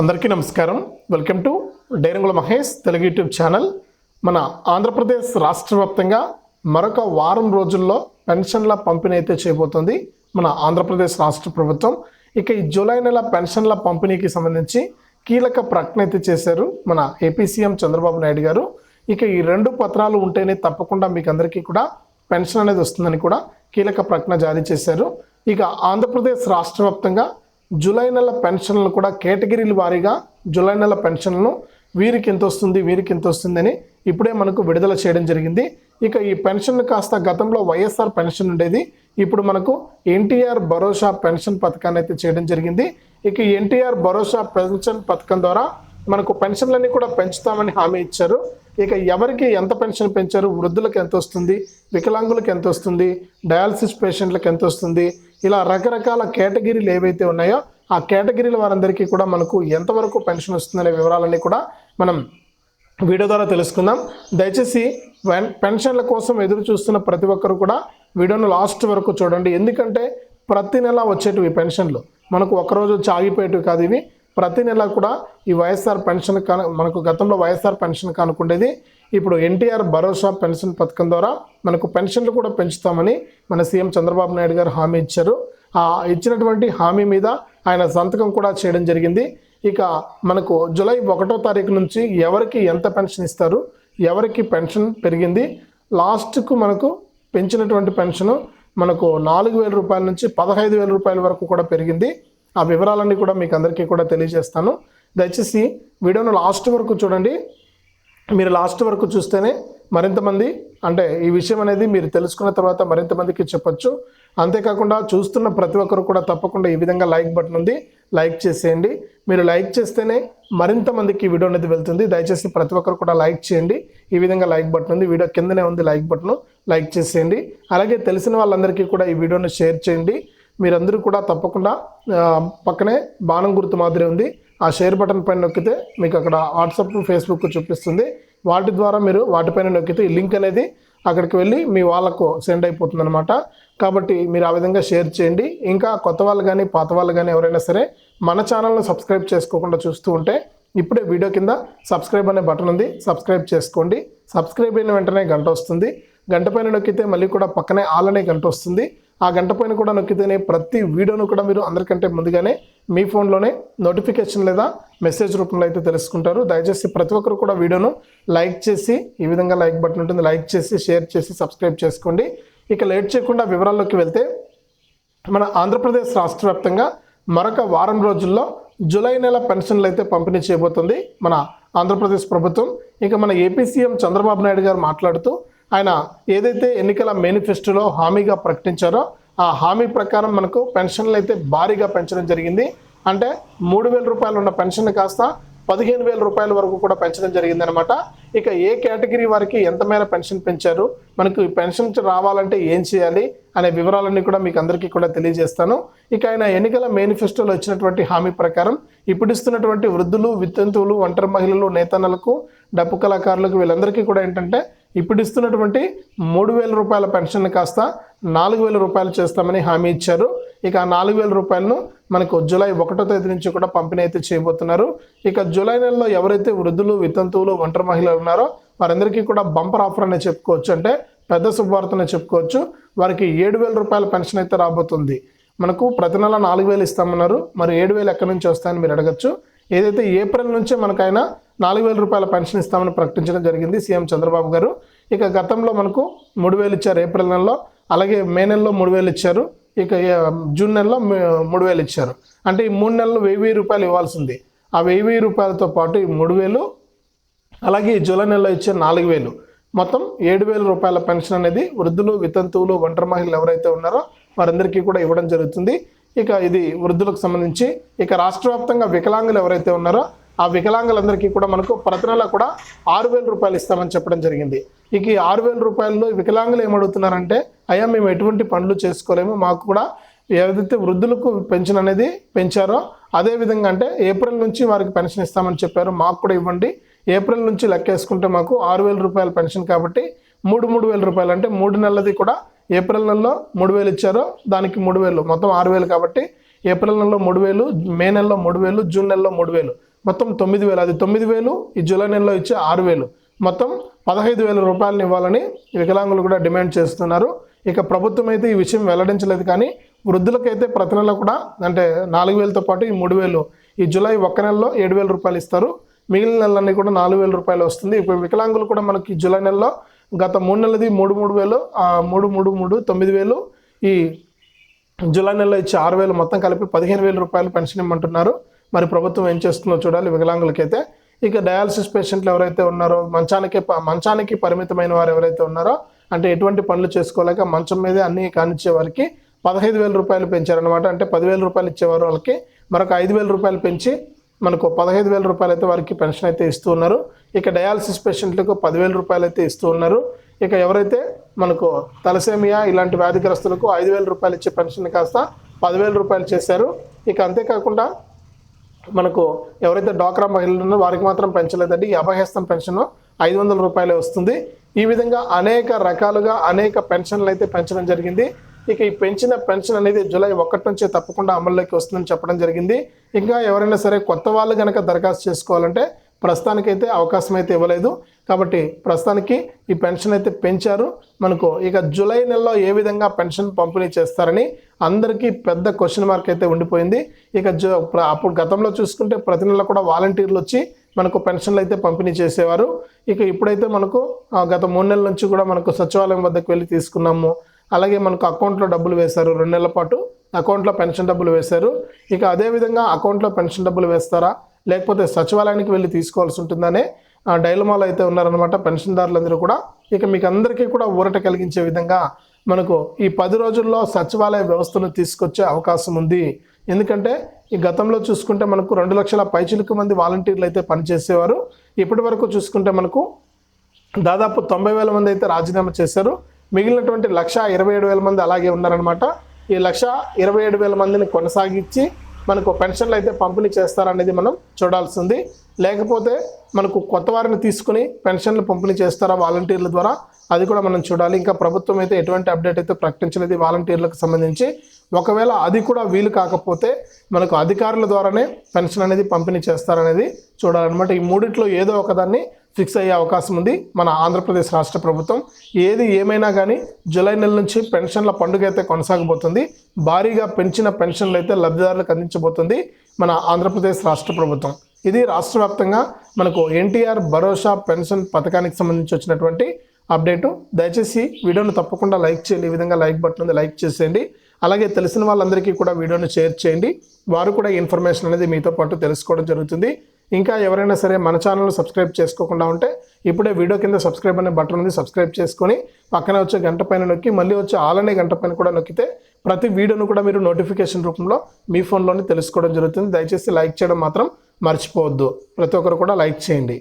అందరికీ నమస్కారం. Welcome to Dairangula Mahesh Telugu YouTube channel. మన ఆంధ్రప్రదేశ్ రాష్ట్ర వ్యాప్తంగా మరొక వారం రోజుల్లో పెన్షన్ల పంపిణీ అయితే చేయబోతుంది మన ఆంధ్రప్రదేశ్ రాష్ట్ర ప్రభుత్వం. ఇక ఈ జూలై నెల పెన్షన్ల పంపిణీకి సంబంధించి కీలక ప్రకటన అయితే చేశారు మన ఏపీ సీఎం చంద్రబాబు నాయుడు గారు. ఇక ఈ రెండు పత్రాలు ఉంటేనే తప్పకుండా మీకు అందరికీ కూడా పెన్షన్ అనేది వస్తుందని కూడా కీలక ప్రకటన జారీ చేశారు. ఇక ఆంధ్రప్రదేశ్ రాష్ట్ర వ్యాప్తంగా జూలై నెల పెన్షన్లు కూడా కేటగిరీల వారీగా జూలై నెల పెన్షన్లను వీరికి ఎంత వస్తుంది వీరికి ఎంత వస్తుందని ఇప్పుడే మనకు విడుదల చేయడం జరిగింది. ఇక ఈ పెన్షన్ కాస్త గతంలో వైఎస్ఆర్ పెన్షన్ ఉండేది. ఇప్పుడు మనకు ఎన్టీఆర్ భరోసా పెన్షన్ పథకాన్ని అయితే చేయడం జరిగింది. ఇక ఎన్టీఆర్ భరోసా పెన్షన్ పథకం ద్వారా మనకు పెన్షన్లన్నీ కూడా పెంచుతామని హామీ ఇచ్చారు. ఇక ఎవరికి ఎంత పెన్షన్ పెంచారు వృద్ధులకు ఎంత వస్తుంది వికలాంగులకు ఎంత వస్తుంది డయాలసిస్ పేషెంట్లకు ఎంత వస్తుంది ఇలా రకరకాల కేటగిరీలు ఏవైతే ఉన్నాయో ఆ కేటగిరీల వారందరికీ కూడా మనకు ఎంతవరకు పెన్షన్ వస్తుందనే వివరాలన్నీ కూడా మనం వీడియో ద్వారా తెలుసుకుందాం. దయచేసి వెన్- పెన్షన్ల కోసం ఎదురు చూస్తున్న ప్రతి ఒక్కరు కూడా వీడియోను లాస్ట్ వరకు చూడండి. ఎందుకంటే ప్రతి నెల వచ్చేటివి పెన్షన్లు. మనకు ఒకరోజు చాగిపోయేటివి కాదు ఇవి. ప్రతి నెల కూడా ఈ వైఎస్ఆర్ పెన్షన్ కాను మనకు గతంలో వైఎస్ఆర్ పెన్షన్ కానుకుండేది. ఇప్పుడు ఎన్టీఆర్ భరోసా పెన్షన్ పథకం ద్వారా మనకు పెన్షన్లు కూడా పెంచుతామని మన సీఎం చంద్రబాబు నాయుడు గారు హామీ ఇచ్చారు. ఆ ఇచ్చినటువంటి హామీ మీద ఆయన సంతకం కూడా చేయడం జరిగింది. ఇక మనకు జూలై ఒకటో తారీఖు నుంచి ఎవరికి ఎంత పెన్షన్ ఇస్తారు ఎవరికి పెన్షన్ పెరిగింది లాస్ట్కు మనకు పెంచినటువంటి పెన్షన్ మనకు నాలుగు వేల రూపాయల నుంచి పదహైదు వేల రూపాయల వరకు కూడా పెరిగింది. ఆ వివరాలన్నీ కూడా మీకు అందరికీ కూడా తెలియజేస్తాను. దయచేసి వీడియోను లాస్ట్ వరకు చూడండి. మీరు లాస్ట్ వరకు చూస్తేనే మరింతమంది అంటే ఈ విషయం అనేది మీరు తెలుసుకున్న తర్వాత మరింత మందికి చెప్పొచ్చు. అంతేకాకుండా చూస్తున్న ప్రతి ఒక్కరు కూడా తప్పకుండా ఈ విధంగా లైక్ బటన్ ఉంది. లైక్ చేసేయండి. మీరు లైక్ చేస్తేనే మరింత మందికి ఈ వీడియో అనేది వెళ్తుంది. దయచేసి ప్రతి ఒక్కరు కూడా లైక్ చేయండి. ఈ విధంగా లైక్ బటన్ ఉంది. వీడియో కిందనే ఉంది లైక్ బటన్. లైక్ చేసేయండి. అలాగే తెలిసిన వాళ్ళందరికీ కూడా ఈ వీడియోను షేర్ చేయండి. మీరందరూ కూడా తప్పకుండా పక్కనే బాణం గుర్తు మాదిరి ఉంది. ఆ షేర్ బటన్ పైన నొక్కితే మీకు అక్కడ వాట్సాప్ ఫేస్బుక్ చూపిస్తుంది. వాటి ద్వారా మీరు వాటిపైన నొక్కితే ఈ లింక్ అనేది అక్కడికి వెళ్ళి మీ వాళ్ళకు సెండ్ అయిపోతుంది అనమాట కాబట్టి మీరు ఆ విధంగా షేర్ చేయండి. ఇంకా కొత్త వాళ్ళు కానీ పాత వాళ్ళు కానీ ఎవరైనా సరే మన ఛానల్ను సబ్స్క్రైబ్ చేసుకోకుండా చూస్తూ ఉంటే ఇప్పుడే వీడియో కింద సబ్స్క్రైబ్ అనే బటన్ ఉంది. సబ్స్క్రైబ్ చేసుకోండి. సబ్స్క్రైబ్ అయిన వెంటనే గంట వస్తుంది. గంట పైన నొక్కితే మళ్ళీ కూడా పక్కనే ఆల్ అనే గంట వస్తుంది. ఆ గంట పైన కూడా నొక్కితేనే ప్రతి వీడియోను కూడా మీరు అందరికంటే ముందుగానే మీ ఫోన్లోనే నోటిఫికేషన్ లేదా మెసేజ్ రూపంలో అయితే తెలుసుకుంటారు. దయచేసి ప్రతి ఒక్కరు కూడా వీడియోను లైక్ చేసి ఈ విధంగా లైక్ బటన్ ఉంటుంది లైక్ చేసి షేర్ చేసి సబ్స్క్రైబ్ చేసుకోండి. ఇక లేట్ చేయకుండా వివరాల్లోకి వెళ్తే మన ఆంధ్రప్రదేశ్ రాష్ట్ర వ్యాప్తంగా మరొక వారం రోజుల్లో జూలై నెల పెన్షన్లు అయితే పంపిణీ చేయబోతుంది మన ఆంధ్రప్రదేశ్ ప్రభుత్వం. ఇక మన ఏపీ సీఎం చంద్రబాబు నాయుడు గారు మాట్లాడుతూ ఆయన ఏదైతే ఎన్నికల మేనిఫెస్టోలో హామీగా ప్రకటించారో ఆ హామీ ప్రకారం మనకు పెన్షన్లు అయితే భారీగా పెంచడం జరిగింది. అంటే మూడు వేల రూపాయలు ఉన్న పెన్షన్ కాస్త పదిహేను వేల రూపాయల వరకు కూడా పెంచడం జరిగిందనమాట ఇక ఏ కేటగిరీ వారికి ఎంత మేర పెన్షన్ పెంచారు? మనకు పెన్షన్ రావాలంటే ఏం చేయాలి? అనే వివరాలన్నీ కూడా మీకు అందరికీ కూడా తెలియజేస్తాను. ఇక ఆయన ఎన్నికల మేనిఫెస్టోలో ఇచ్చినటువంటి హామీ ప్రకారం ఇప్పుడు ఇస్తున్నటువంటి వృద్ధులు వితంతువులు ఒంటరి మహిళలు నేతన్నలకు డప్పు కళాకారులకు వీళ్ళందరికీ కూడా ఏంటంటే ఇప్పుడు ఇస్తున్నటువంటి మూడు వేల రూపాయల పెన్షన్ కాస్త నాలుగు వేల రూపాయలు చేస్తామని హామీ ఇచ్చారు. ఇక ఆ నాలుగు వేల రూపాయలను మనకు జూలై ఒకటో తేదీ నుంచి కూడా పంపిణీ అయితే చేయబోతున్నారు. ఇక జూలై నెలలో ఎవరైతే వృద్ధులు వితంతువులు ఒంటరి మహిళలు ఉన్నారో వారందరికీ కూడా బంపర్ ఆఫర్ అనే చెప్పుకోవచ్చు. అంటే పెద్ద శుభవార్తనే చెప్పుకోవచ్చు. వారికి ఏడు వేల రూపాయల పెన్షన్ అయితే రాబోతుంది. మనకు ప్రతి నెల నాలుగు వేలు ఇస్తామన్నారు. మరి ఏడు వేలు ఎక్కడి నుంచి వస్తాయని మీరు అడగచ్చు. ఏదైతే ఏప్రిల్ నుంచే మనకైనా నాలుగు వేల రూపాయల పెన్షన్ ఇస్తామని ప్రకటించడం జరిగింది సీఎం చంద్రబాబు గారు. ఇక గతంలో మనకు మూడు వేలు ఇచ్చారు ఏప్రిల్ నెలలో అలాగే మే నెలలో మూడు వేలు ఇచ్చారు. ఇక జూన్ నెలలో మూడు వేలు ఇచ్చారు. అంటే ఈ మూడు నెలలు వెయ్యి వెయ్యి రూపాయలు ఇవ్వాల్సింది. ఆ వెయ్యి వెయ్యి రూపాయలతో పాటు ఈ మూడు వేలు అలాగే ఈ జూలై నెలలో ఇచ్చే నాలుగు వేలు. మొత్తం ఏడు వేల రూపాయల పెన్షన్ అనేది వృద్ధులు వితంతువులు ఒంటరి మహిళలు ఎవరైతే ఉన్నారో వారందరికీ కూడా ఇవ్వడం జరుగుతుంది. ఇక ఇది వృద్ధులకు సంబంధించి ఇక రాష్ట్ర వ్యాప్తంగా వికలాంగులు ఎవరైతే ఉన్నారో ఆ వికలాంగులందరికీ కూడా మనకు ప్రతి నెల కూడా ఆరు వేల రూపాయలు ఇస్తామని చెప్పడం జరిగింది. ఇక ఈ ఆరు వేల రూపాయల్లో వికలాంగులు ఏమడుగుతున్నారంటే అయ్యా మేము ఎటువంటి పనులు చేసుకోలేము మాకు కూడా ఏదైతే వృద్ధులకు పెన్షన్ అనేది పెంచారో అదే విధంగా అంటే ఏప్రిల్ నుంచి వారికి పెన్షన్ ఇస్తామని చెప్పారు మాకు కూడా ఇవ్వండి. ఏప్రిల్ నుంచి లెక్కేసుకుంటే మాకు ఆరు వేల రూపాయల పెన్షన్ కాబట్టి మూడు మూడు వేల రూపాయలు అంటే మూడు నెలలది కూడా ఏప్రిల్ నెలలో మూడు వేలు ఇచ్చారో దానికి మూడు వేలు మొత్తం ఆరు వేలు కాబట్టి ఏప్రిల్ నెలలో మూడు వేలు మే నెలలో మూడు వేలు జూన్ నెలలో మూడు వేలు. మొత్తం తొమ్మిది వేలు. అది తొమ్మిది వేలు ఈ జూలై నెలలో ఇచ్చే ఆరు వేలు. మొత్తం పదహైదు వేల రూపాయలను ఇవ్వాలని వికలాంగులు కూడా డిమాండ్ చేస్తున్నారు. ఇక ప్రభుత్వం అయితే ఈ విషయం వెల్లడించలేదు కానీ వృద్ధులకైతే ప్రతి నెల కూడా అంటే నాలుగు వేలతో పాటు ఈ మూడు వేలు. ఈ జూలై ఒక్క నెలలో ఏడు వేల రూపాయలు ఇస్తారు. మిగిలిన నెలలన్నీ కూడా నాలుగు వేల రూపాయలు వస్తుంది. ఇప్పుడు వికలాంగులు కూడా మనకి జూలై నెలలో గత మూడు నెలది మూడు మూడు వేలు మూడు మూడు మూడు తొమ్మిది వేలు ఈ జూలై నెలలో ఇచ్చే ఆరు వేలు మొత్తం కలిపి పదిహేను వేల రూపాయలు పెన్షన్ ఇమ్మంటున్నారు. మరి ప్రభుత్వం ఏం చేస్తుందో చూడాలి. వికలాంగులకైతే ఇక డయాలసిస్ పేషెంట్లు ఎవరైతే ఉన్నారో మంచానికి మంచానికి పరిమితమైన వారు ఎవరైతే ఉన్నారో అంటే ఎటువంటి పనులు చేసుకోలేక మంచం మీదే అన్నీ కానిచ్చే వారికి పదహైదు వేల రూపాయలు పెంచారనమాట అంటే పదివేల రూపాయలు ఇచ్చేవారు వాళ్ళకి మరొక ఐదు వేల రూపాయలు పెంచి మనకు పదహైదు వేల రూపాయలు అయితే వారికి పెన్షన్ అయితే ఇస్తూ ఉన్నారు. ఇక డయాలసిస్ పేషెంట్లకు పదివేల రూపాయలు అయితే ఇస్తూ ఉన్నారు. ఇక ఎవరైతే మనకు తలసేమియా ఇలాంటి వ్యాధిగ్రస్తులకు ఐదు వేల రూపాయలు ఇచ్చే పెన్షన్ కాస్త పదివేల రూపాయలు చేశారు. ఇక అంతేకాకుండా మనకు ఎవరైతే డ్వాక్రా మహిళలు ఉన్నారో వారికి మాత్రం పెంచలేదండి. ఈ అభయహస్తం పెన్షన్ ఐదు వందల రూపాయలే వస్తుంది. ఈ విధంగా అనేక రకాలుగా అనేక పెన్షన్లు అయితే పెంచడం జరిగింది. ఇక ఈ పెంచిన పెన్షన్ అనేది జూలై ఒకటి నుంచే తప్పకుండా అమల్లోకి వస్తుందని చెప్పడం జరిగింది. ఇంకా ఎవరైనా సరే కొత్త వాళ్ళు కనుక దరఖాస్తు చేసుకోవాలంటే ప్రస్తుతానికైతే అవకాశం అయితే ఇవ్వలేదు. కాబట్టి ప్రస్తుతానికి ఈ పెన్షన్ అయితే పెంచారు. మనకు ఇక జూలై నెలలో ఏ విధంగా పెన్షన్ పంపిణీ చేస్తారని అందరికీ పెద్ద క్వశ్చన్ మార్క్ అయితే ఉండిపోయింది. ఇక జు అప్పుడు గతంలో చూసుకుంటే ప్రతి నెల కూడా వాలంటీర్లు వచ్చి మనకు పెన్షన్లు అయితే పంపిణీ చేసేవారు. ఇక ఇప్పుడైతే మనకు గత మూడు నెలల నుంచి కూడా మనకు సచివాలయం వద్దకు వెళ్ళి తీసుకున్నాము. అలాగే మనకు అకౌంట్లో డబ్బులు వేశారు. రెండు నెలల పాటు అకౌంట్లో పెన్షన్ డబ్బులు వేశారు. ఇక అదేవిధంగా అకౌంట్లో పెన్షన్ డబ్బులు వేస్తారా? లేకపోతే సచివాలయానికి వెళ్ళి తీసుకోవాల్సి ఉంటుందనే డైలమాలో అయితే ఉన్నారనమాట పెన్షన్దారులందరూ కూడా. ఇక మీకు అందరికీ కూడా ఊరట కలిగించే విధంగా మనకు ఈ పది రోజుల్లో సచివాలయ వ్యవస్థను తీసుకొచ్చే అవకాశం ఉంది. ఎందుకంటే ఈ గతంలో చూసుకుంటే మనకు రెండు లక్షల పైచిలకు మంది వాలంటీర్లు అయితే పనిచేసేవారు. ఇప్పటి వరకు చూసుకుంటే మనకు దాదాపు తొంభై వేల మంది అయితే రాజీనామా చేశారు. మిగిలినటువంటి లక్ష ఇరవై ఏడు వేల మంది అలాగే ఉన్నారనమాట ఈ లక్ష ఇరవై ఏడు వేల మందిని కొనసాగించి మనకు పెన్షన్లు అయితే పంపిణీ చేస్తారనేది మనం చూడాల్సింది. లేకపోతే మనకు కొత్త వారిని తీసుకుని పెన్షన్లు పంపిణీ చేస్తారా వాలంటీర్ల ద్వారా? అది కూడా మనం చూడాలి. ఇంకా ప్రభుత్వం అయితే ఎటువంటి అప్డేట్ అయితే ప్రకటించలేదు వాలంటీర్లకు సంబంధించి. ఒకవేళ అది కూడా వీలు కాకపోతే మనకు అధికారుల ద్వారానే పెన్షన్ అనేది పంపిణీ చేస్తారనేది చూడాలన్నమాట. ఈ మూడిట్లో ఏదో ఒకదాన్ని ఫిక్స్ అయ్యే అవకాశం ఉంది. మన ఆంధ్రప్రదేశ్ రాష్ట్ర ప్రభుత్వం ఏది ఏమైనా కానీ జూలై నెల నుంచి పెన్షన్ల పండుగ అయితే కొనసాగబోతుంది. భారీగా పెంచిన పెన్షన్లు అయితే లబ్ధిదారులకు అందించబోతుంది మన ఆంధ్రప్రదేశ్ రాష్ట్ర ప్రభుత్వం. ఇది రాష్ట్ర వ్యాప్తంగా మనకు ఎన్టీఆర్ భరోసా పెన్షన్ పథకానికి సంబంధించి వచ్చినటువంటి అప్డేటు. దయచేసి వీడియోను తప్పకుండా లైక్ చేయండి. ఈ విధంగా లైక్ బటన్ ఉంది లైక్ చేసేయండి. అలాగే తెలిసిన వాళ్ళందరికీ కూడా వీడియోను షేర్ చేయండి. వారు కూడా ఇన్ఫర్మేషన్ అనేది మీతో పాటు తెలుసుకోవడం జరుగుతుంది. ఇంకా ఎవరైనా సరే మన ఛానల్ సబ్స్క్రైబ్ చేసుకోకుండా ఉంటే ఇప్పుడే వీడియో కింద సబ్స్క్రైబ్ అనే బటన్ ఉంది సబ్స్క్రైబ్ చేసుకొని పక్కన వచ్చే గంట పైన నొక్కి మళ్ళీ వచ్చే ఆల్ అనే గంట పైన కూడా నొక్కితే ప్రతి వీడియోను కూడా మీరు నోటిఫికేషన్ రూపంలో మీ ఫోన్లోనే తెలుసుకోవడం జరుగుతుంది. దయచేసి లైక్ చేయడం మాత్రం మర్చిపోవద్దు. ప్రతి ఒక్కరు కూడా లైక్ చేయండి.